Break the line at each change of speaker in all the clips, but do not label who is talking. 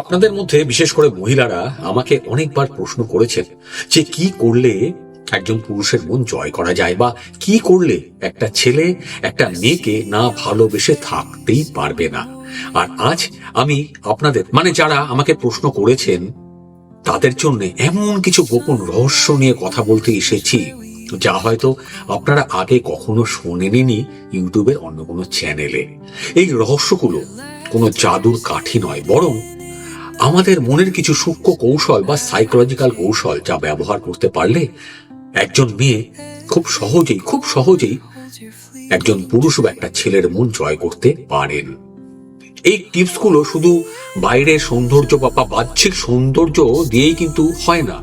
আপনাদের মধ্যে, বিশেষ করে মহিলারা, আমাকে অনেকবার প্রশ্ন করেছেন যে কি করলে একজন পুরুষের মন জয় করা যায় বা কি করলে একটা ছেলে একটা মেয়েকে না ভালোবেসে থাকতেই পারবে না। আর আজ আমি আপনাদের মানে যারা আমাকে প্রশ্ন করেছেন, তাদের জন্য এমন কিছু গোপন রহস্য নিয়ে কথা বলতে এসেছি, যা হয়তো আপনারা আগে কখনো শোনেননি ইউটিউবের অন্য কোনো চ্যানেলে। এই রহস্যগুলো কোনো জাদুর কাঠি নয়, বরং আমাদের মনের কিছু সূক্ষ্ম কৌশল বা সাইকোলজিক্যাল কৌশল যা ব্যবহার করতে পারলে একজন মেয়ে খুব সহজেই খুব সহজেই একজন পুরুষ বা একটা ছেলের মন জয় করতে পারেন। এই টিপসগুলো শুধু বাইরের সৌন্দর্য বা বাহ্যিক সৌন্দর্য দিয়েই কিন্তু হয় না।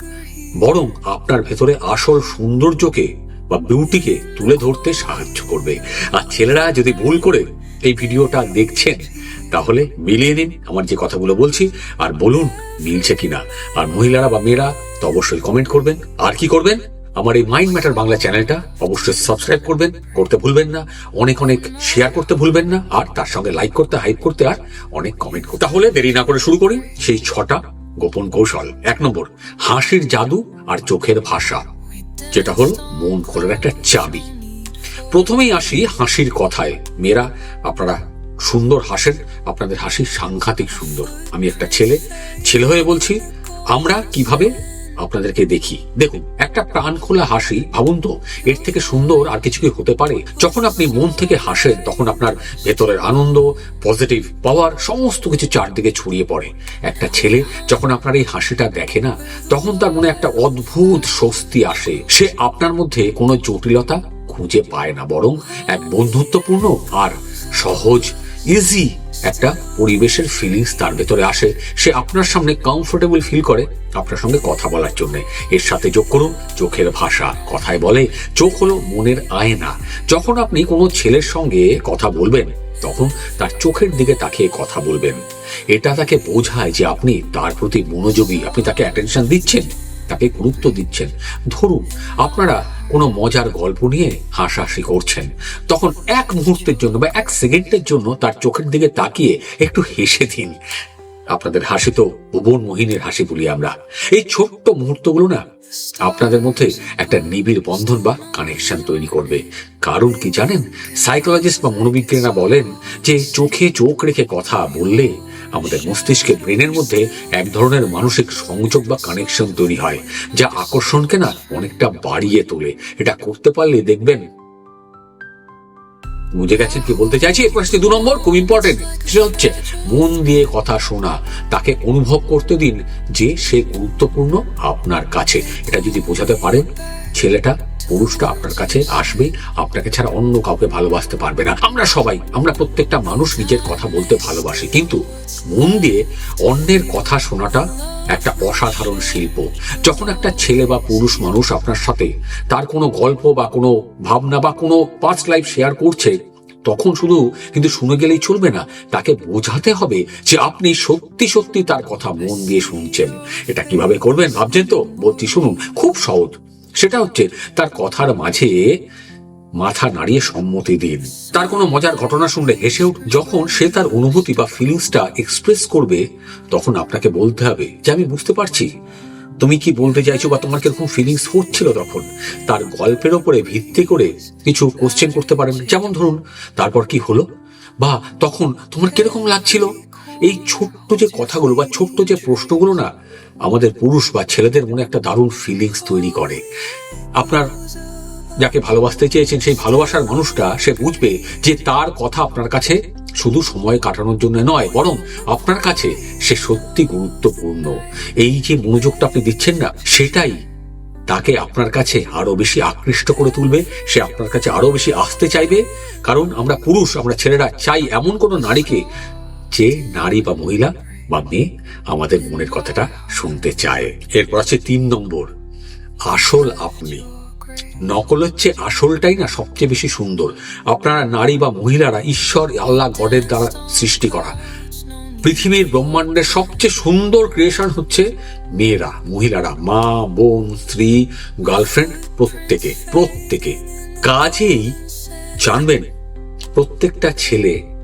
বরং আপনার ভেতরে আসল সৌন্দর্যকে বা বিউটিকে তুলে ধরতে সাহায্য করবে। আর ছেলেরা যদি ভুল করে এই ভিডিওটা দেখছেন তাহলে মিলিয়ে নিন আমার যে কথাগুলো বলছি, আর বলুন মিলছে কিনা। আর মহিলারা বা মেয়েরা তো অবশ্যই কমেন্ট করবেন। আর কি করবেন? আমার এই মাইন্ড ম্যাটার বাংলা চ্যানেলটা অবশ্যই সাবস্ক্রাইব করবেন, করতে ভুলবেন না। অনেক অনেক শেয়ার করতে ভুলবেন না, আর তার সঙ্গে লাইক করতে হাইপ করতে, আর অনেক কমেন্ট করতে। তাহলে দেরি না করে শুরু করি সেই ছটা গোপন কৌশল। এক নম্বর, হাসির জাদু আর চোখের ভাষা। যেটা হলো মন খোলার একটা চাবি। প্রথমেই আসি হাসির কথায়। মেয়েরা, আপনারা সুন্দর হাসেন আপনাদের হাসি সাংঘাতিক সুন্দর। আমি একটা ছেলে ছেলে হয়ে বলছি, আমরা কীভাবে আপনাদেরকে দেখি? দেখুন, একটা প্রাণ খোলা হাসি, ভাবুন তো, এর থেকে সুন্দর আর কিছু কি হতে পারে? যখন আপনি মন থেকে হাসেন, তখন আপনার ভেতরের আনন্দ পজিটিভ পাওয়ার সমস্ত কিছু চারদিকে ছড়িয়ে পড়ে। একটা ছেলে যখন আপনার এই হাসিটা দেখে না, তখন তার মনে একটা অদ্ভুত স্বস্তি আসে। সে আপনার মধ্যে কোনো জটিলতা খুঁজে পায় না, বরং এক বন্ধুত্বপূর্ণ আর সহজ ইজি একটা পরিবেশের ফিলিংস তার ভেতরে আসে। সে আপনার সামনে কমফোর্টেবল ফিল করে, আপনার সঙ্গে কথা বলার জন্য। এর সাথে যোগ করুন, চোখের ভাষা। কথায় বলে, চোখ হলো মনের আয়না। যখন আপনি কোনো ছেলের সঙ্গে কথা বলবেন, তখন তার চোখের দিকে তাকিয়ে কথা বলবেন। এটা তাকে বোঝায় যে আপনি তার প্রতি মনোযোগী, আপনি তাকে অ্যাটেনশন দিচ্ছেন। তাকে গুরুত্ব দিচ্ছেন। ধরুন, আপনারা কোনো মজার গল্প নিয়ে হাসাহাসি করছেন। তখন এক মুহূর্তের জন্য বা এক সেকেন্ডের জন্য তার চোখের দিকে তাকিয়ে একটু হেসে দিন। আপনাদের হাসি তো ভুবন মোহিনীর হাসি বলি আমরা। এই ছোট্ট মুহূর্তগুলো না আপনাদের মধ্যে একটা নিবিড় বন্ধন বা কানেকশন তৈরি করবে। কারণ কি জানেন? সাইকোলজিস্ট বা মনোবিজ্ঞানীরা বলেন যে চোখে চোখ রেখে কথা বললে আমাদের মস্তিষ্কে ব্রেনের মধ্যে এক ধরনের মানসিক সংযোগ বা কানেকশন তৈরি হয়, যা আকর্ষণকে না অনেকটা বাড়িয়ে তোলে। এটা করতে পারলে দেখবেন, বুঝে গেছেন কি বলতে চাইছি? এরপর আসছে দু নম্বর, খুব ইম্পর্টেন্ট সেটা হচ্ছে মন দিয়ে কথা শোনা। তাকে অনুভব করতে দিন যে সে গুরুত্বপূর্ণ আপনার কাছে। এটা যদি বোঝাতে পারেন ছেলেটা পুরুষটা আপনার কাছে আসবে, আপনাকে ছাড়া অন্য কাউকে ভালোবাসতে পারবে না। আমরা সবাই, আমরা প্রত্যেকটা মানুষ নিজের কথা বলতে ভালোবাসি, কিন্তু মন দিয়ে অন্যের কথা শোনাটা একটা অসাধারণ শিল্প। যখন একটা ছেলে বা পুরুষ মানুষ আপনার সাথে তার কোনো গল্প বা কোনো ভাবনা বা কোনো পাস্ট লাইফ শেয়ার করছে, তখন শুধু কিন্তু শুনে গেলেই চলবে না, তাকে বোঝাতে হবে যে আপনি সত্যি সত্যি তার কথা মন দিয়ে শুনছেন। এটা কীভাবে করবেন ভাবছেন তো? বলছি, শুনুন, খুব সহজ। সেটা হচ্ছে তার কথার মাঝে মাথা নাড়িয়ে সম্মতি দিন। তার কোনো মজার ঘটনা শুনলে হেসে উঠ যখন সে তার অনুভূতি বা ফিলিংসটা এক্সপ্রেস করবে, তখন আপনাকে বলতে হবে যে, আমি বুঝতে পারছি। তুমি কি বলতে চাইছো বা তোমার কীরকম ফিলিংস হচ্ছিল তখন? তার গল্পের ওপরে ভিত্তি করে কিছু কোশ্চেন করতে পারেন। যেমন ধরুন, তারপর কি হলো? বা, তখন তোমার কীরকম লাগছিল? এই ছোট্ট যে কথাগুলো বা ছোট্ট যে প্রশ্নগুলো না আমাদের পুরুষ বা ছেলেদের মনে একটা দারুণ ফিলিংস তৈরি করে। আপনার যাকে ভালোবাসতে চেয়েছেন সেই ভালোবাসার মানুষটা সে বুঝবে যে তার কথা আপনার কাছে শুধু সময় কাটানোর জন্য নয়, বরং আপনার কাছে সে সত্যি গুরুত্বপূর্ণ। এই যে মনোযোগটা আপনি দিচ্ছেন না, সেটাই তাকে আপনার কাছে আরও বেশি আকৃষ্ট করে তুলবে, সে আপনার কাছে আরও বেশি আসতে চাইবে। কারণ আমরা পুরুষ, আমরা ছেলেরা চাই এমন কোনো নারীকে যে নারী বা মহিলা বা মেয়ে আমাদের মনের কথাটা শুনতে চায়। এরপর আছে তিন নম্বর। আসল আপনি। নকল হচ্ছে আসলটাই না সবচেয়ে বেশি সুন্দর। আপনারা নারী বা মহিলারা ঈশ্বর, আল্লাহ, গডের দ্বারা সৃষ্টি করা। পৃথিবীর ব্রহ্মাণ্ডের সবচেয়ে সুন্দর ক্রিয়েশন হচ্ছে মেয়েরা, মহিলারা, মা, বোন, স্ত্রী গার্লফ্রেন্ড প্রত্যেকে প্রত্যেকে। কাজেই জানবেন, প্রত্যেকটা ছেলে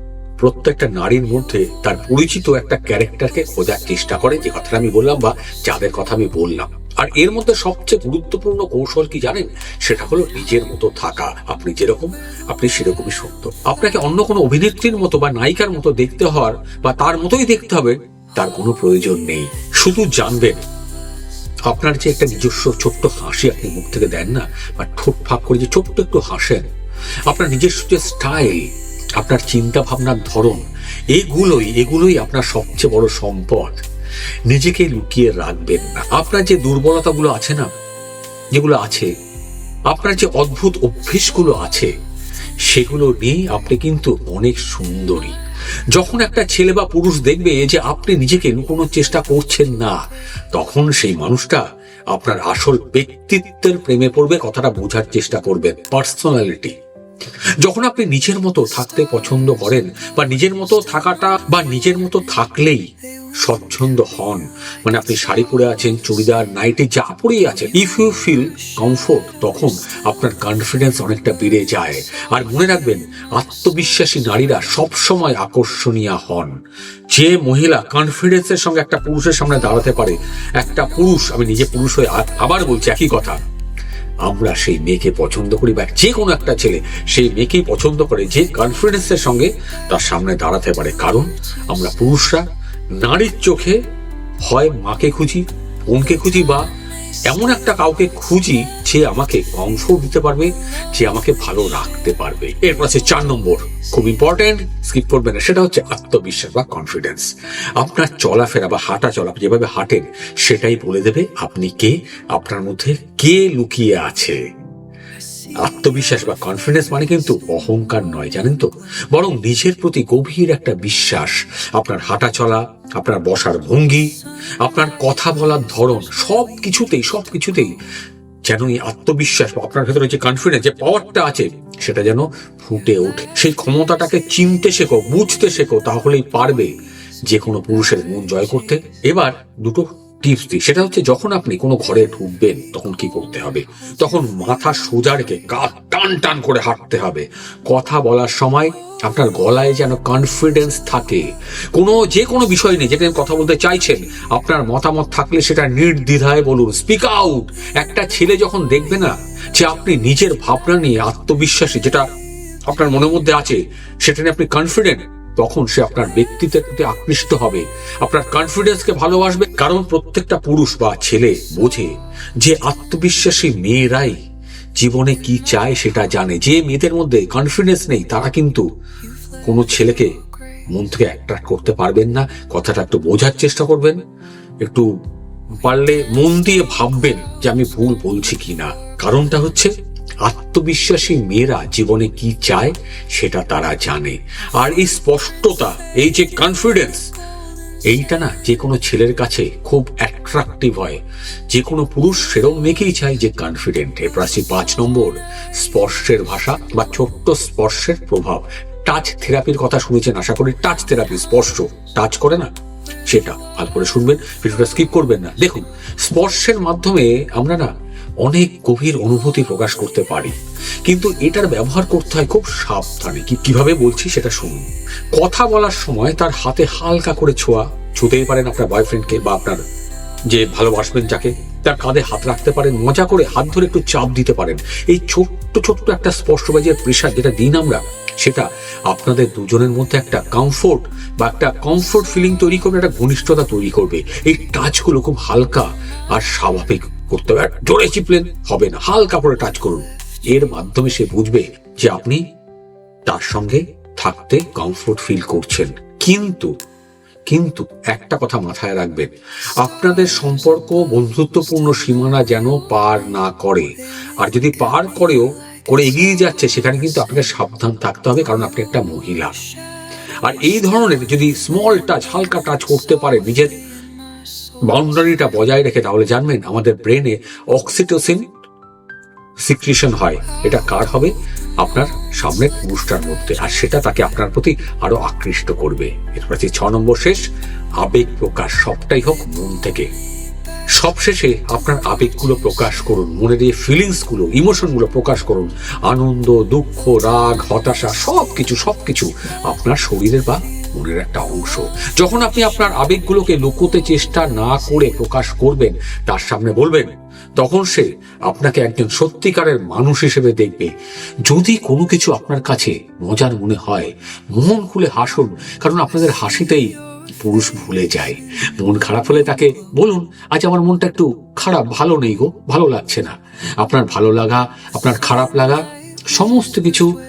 প্রত্যেকটা নারীর মধ্যে তার পরিচিত একটা ক্যারেক্টারকে খোঁজার চেষ্টা করে, যে কথাটা আমি বললাম বা যাদের কথা আমি বললাম। আর এর মধ্যে সবচেয়ে গুরুত্বপূর্ণ কৌশল কি জানেন? সেটা হলো নিজের মতো থাকা। আপনি যেরকম, আপনি সেরকমই সত্য। আপনাকে অন্য কোনো অভিনেত্রীর মতো বা নায়িকার মতো দেখতে হওয়ার বা তার মতোই দেখতে হবে, তার কোনো প্রয়োজন নেই। শুধু জানবেন। আপনার যে একটা নিজস্ব ছোট্ট হাসি আপনি মুখ থেকে দেন না, বা ঠোঁট ফাঁক করে যে ছোট্ট একটু হাসেন, আপনার নিজস্ব যে স্টাইল আপনার চিন্তা ভাবনার ধরন, এগুলোই এগুলোই আপনার সবচেয়ে বড় সম্পদ। নিজেকে লুকিয়ে রাখবেন না। আপনার যে দুর্বলতাগুলো আছে না, যেগুলো আছে, আপনার যে অদ্ভুত অভ্যেসগুলো আছে, সেগুলো নিয়ে আপনি কিন্তু অনেক সুন্দরী। যখন একটা ছেলে বা পুরুষ দেখবে যে আপনি নিজেকে লুকোনোর চেষ্টা করছেন না, তখন সেই মানুষটা আপনার আসল ব্যক্তিত্বের প্রেমে পড়বে, কথাটা বোঝার চেষ্টা করবেন পার্সোনালিটি যখন আপনি নিজের মতো থাকতে পছন্দ করেন, বা নিজের মতো থাকাটা, বা নিজের মতো থাকলেই স্বচ্ছন্দ হন মানে আপনি শাড়ি পরে আছেন, চুড়িদার, নাইটে, যা পরেই আছেন ইফ ইউ ফিল কমফোর্ট তখন আপনার কনফিডেন্স অনেকটা বেড়ে যায়। আর মনে রাখবেন, আত্মবিশ্বাসী নারীরা সবসময় আকর্ষণীয় হন। যে মহিলা কনফিডেন্সের সঙ্গে একটা পুরুষের সামনে দাঁড়াতে পারে, একটা পুরুষ, আমি নিজে পুরুষ হয়ে আবার বলছি একই কথা আমরা সেই মেয়েকে পছন্দ করি বা যে কোনো একটা ছেলে সেই মেয়েকেই পছন্দ করে যে কনফিডেন্সের সঙ্গে তার সামনে দাঁড়াতে পারে। কারণ আমরা পুরুষরা নারীর চোখে হয় মাকে খুঁজি, বোনকে খুঁজি বা এমন একটা কাউকে খুঁজি যে আমাকে কমফোর্ট দিতে পারবে, যে আমাকে ভালো রাখতে পারবে। এরপর আছে চার নম্বর, খুব ইম্পর্টেন্ট স্কিপ করবে না, সেটা হচ্ছে আত্মবিশ্বাস বা কনফিডেন্স আপনার চলাফেরা বা হাঁটা চলা যেভাবে হাঁটেন, সেটাই বলে দেবে আপনি কে, আপনার মধ্যে কে লুকিয়ে আছে। আত্মবিশ্বাস বা কনফিডেন্স মানে কিন্তু অহংকার নয়, জানেন তো? বরং নিজের প্রতি গভীর একটা বিশ্বাস, আপনার হাঁটা চলা আপনার বসার ভঙ্গি, আপনার কথা বলার ধরন, সব কিছুতেই সব কিছুতেই যেন এই আত্মবিশ্বাস বা আপনার ভেতরে যে কনফিডেন্স যে পাওয়ারটা আছে, সেটা যেন ফুটে ওঠে। সেই ক্ষমতাটাকে চিনতে শেখো, বুঝতে শেখো, তাহলেই পারবে যে কোনো পুরুষের মন জয় করতে। এবার দুটো টিপস দিই। সেটা হচ্ছে, যখন আপনি কোনো ঘরে ঢুকবেন, তখন কি করতে হবে? তখন মাথা সোজা রেখে গা টান টান করে হাঁটতে হবে। কথা বলার সময় আপনার গলায় যেন কনফিডেন্স থাকে। কোনো, যে কোনো বিষয় নেই যেটা নিয়ে কথা বলতে চাইছেন, আপনার মতামত থাকলে সেটা নির্দ্বিধায় বলুন স্পিক আউট একটা ছেলে যখন দেখবে না যে আপনি নিজের ভাবনা নিয়ে আত্মবিশ্বাসী, যেটা আপনার মনের মধ্যে আছে, সেটা নিয়ে আপনি কনফিডেন্ট তখন সে আপনার ব্যক্তিত্বের প্রতি আকৃষ্ট হবে। আপনার কনফিডেন্সকে ভালোবাসবে। কারণ প্রত্যেকটা পুরুষ বা ছেলে বোঝে যে আত্মবিশ্বাসী মেয়েরাই জীবনে কি চায় সেটা জানে। যে মেয়েদের মধ্যে কনফিডেন্স নেই, তারা কিন্তু কোনো ছেলেকে মন থেকে অ্যাট্রাক্ট করতে পারবেন না। কথাটা একটু বোঝার চেষ্টা করবেন। একটু পারলে মন দিয়ে ভাববেন যে আমি ভুল বলছি কিনা। কারণটা হচ্ছে আত্মবিশ্বাসী মেয়েরা জীবনে কি চায়, সেটা তারা জানে। আর এই স্পষ্টতা, এই যে কনফিডেন্স এইটা না যে কোনো ছেলের কাছে খুব অ্যাট্রাকটিভ হয়। যে কোনো পুরুষ সেরকম মেয়েকেই চায় যে কনফিডেন্ট আসি পাঁচ নম্বর, স্পর্শের ভাষা বা ছোট্ট স্পর্শের প্রভাব। টাচ থেরাপির কথা শুনেছেন, আশা করি টাচ থেরাপি স্পর্শ টাচ করে না? সেটা, ভালো করে শুনবেন, ভিডিওটা স্কিপ করবেন না। দেখুন, স্পর্শের মাধ্যমে আমরা না অনেক গভীর অনুভূতি প্রকাশ করতে পারি। কিন্তু এটার ব্যবহার করতে হয় খুব সাবধানে। কি, কীভাবে বলছি সেটা শুনুন। কথা বলার সময় তার হাতে হালকা করে ছোঁয়া। ছুতেই পারেন আপনার বয়ফ্রেন্ডকে বা আপনার যে ভালোবাসবেন যাকে, তার কাঁধে হাত রাখতে পারেন, মজা করে হাত ধরে একটু চাপ দিতে পারেন। এই ছোট্ট ছোট্ট একটা যে প্রেশার যেটা দিন আমরা, সেটা আপনাদের দুজনের মধ্যে একটা কমফোর্ট বা একটা কমফোর্ট ফিলিং তৈরি করবে, একটা ঘনিষ্ঠতা তৈরি করবে। এই টাচগুলো খুব হালকা আর স্বাভাবিক। করতে হবে। জোরে চিপলেন হবে না। হালকা করে টাচ করুন। এর মাধ্যমে সে বুঝবে যে আপনি তার সঙ্গে থাকতে কমফোর্ট ফিল করছেন। কিন্তু কিন্তু একটা কথা মাথায় রাখবেন। আপনাদের সম্পর্ক বন্ধুত্বপূর্ণ সীমানা যেন পার না করে। আর যদি পার করেও করে এগিয়ে যাচ্ছে, সেখানে কিন্তু আপনাকে সাবধান থাকতে হবে, কারণ আপনি একটা মহিলা। আর এই ধরনের যদি স্মল টাচ হালকা টাচ করতে পারে নিজের বাউন্ডারিটা বজায় রেখে তাহলে জানবেন আমাদের ব্রেনে অক্সিটোসিন সিক্রিশন হয়। এটা কার হবে? আপনার সামনের পুরুষটার মধ্যে। আর সেটা তাকে আপনার প্রতি আরও আকৃষ্ট করবে। এরপর ছ নম্বর শেষ। আবেগ প্রকাশ সবটাই হোক মন থেকে। সবশেষে আপনার আবেগগুলো প্রকাশ করুন মনের এই ফিলিংসগুলো ইমোশনগুলো প্রকাশ করুন। আনন্দ, দুঃখ, রাগ, হতাশা সব কিছু সব কিছু আপনার শরীরের বা মনের একটা অংশ। যখন আপনি আপনার আবেগগুলোকে লুকোতে চেষ্টা না করে প্রকাশ করবেন, তার সামনে বলবেন, তখন সে আপনাকে একজন সত্যিকারের মানুষ হিসেবে দেখবে। যদি কোনো কিছু আপনার কাছে মজার মনে হয়, মন খুলে হাসুন, কারণ আপনাদের হাসিতেই পুরুষ ভুলে যায়। মন খারাপ হলে তাকে বলুন, আজ আমার মনটা একটু খারাপ, ভালো নেই গো, ভালো লাগছে না। আপনার ভালো লাগা, আপনার খারাপ লাগা, সমস্ত কিছু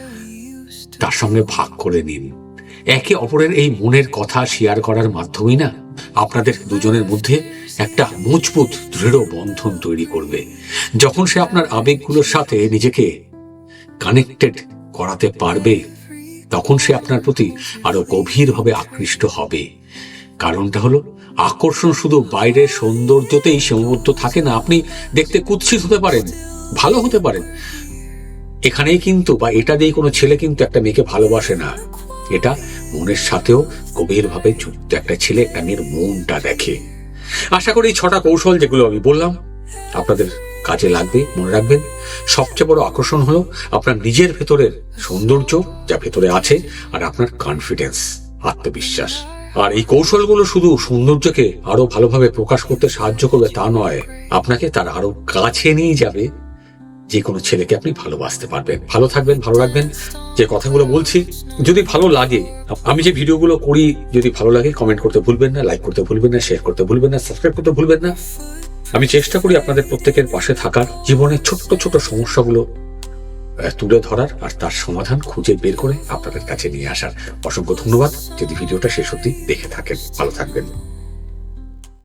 তার সঙ্গে ভাগ করে নিন। একে অপরের এই মনের কথা শেয়ার করার মাধ্যমেই না আপনাদের দুজনের মধ্যে একটা মজবুত, দৃঢ় বন্ধন তৈরি করবে। যখন সে আপনার আবেগগুলোর সাথে নিজেকে কানেক্টেড করাতে পারবে, তখন সে আপনার প্রতি আরও গভীরভাবে আকৃষ্ট হবে। কারণটা হলো, আকর্ষণ শুধু বাইরের সৌন্দর্যতেই সীমাবদ্ধ থাকে না, আপনি দেখতে কুৎসিত হতে পারেন, ভালো হতে পারেন। এখানেই কিন্তু বা এটা দিয়ে কোনো ছেলে কিন্তু একটা মেয়েকে ভালোবাসে না। এটা মনের সাথেও গভীরভাবে যুক্ত একটা ছেলে একটা মেয়ের মনটা দেখে। আশা করি এই ছটা কৌশল যেগুলো আমি বললাম, আপনাদের কাজে লাগবে, মনে রাখবেন। সবচেয়ে বড় আকর্ষণ হলো আপনার নিজের ভেতরের সৌন্দর্য যা ভেতরে আছে আর আপনার কনফিডেন্স আত্মবিশ্বাস। আর এই কৌশলগুলো শুধু সৌন্দর্যকে আরও ভালোভাবে প্রকাশ করতে সাহায্য করবে তা নয়, আপনাকে তার আরও কাছে নিয়ে যাবে যে কোনো ছেলেকে আপনি ভালোবাসতে পারবেন। ভালো থাকবেন, ভালো রাখবেন। যে কথাগুলো বলছি, যদি ভালো লাগে, আমি যে ভিডিওগুলো করি, যদি ভালো লাগে কমেন্ট করতে ভুলবেন না লাইক করতে ভুলবেন না শেয়ার করতে ভুলবেন না সাবস্ক্রাইব করতে ভুলবেন না। আমি চেষ্টা করি আপনাদের প্রত্যেকের পাশে থাকার, জীবনের ছোট্ট ছোট সমস্যাগুলো তুলে ধরার আর তার সমাধান খুঁজে বের করে আপনাদের কাছে নিয়ে আসার। অসংখ্য ধন্যবাদ। যদি ভিডিওটা শেষ অবধি দেখে থাকেন, ভালো থাকবেন।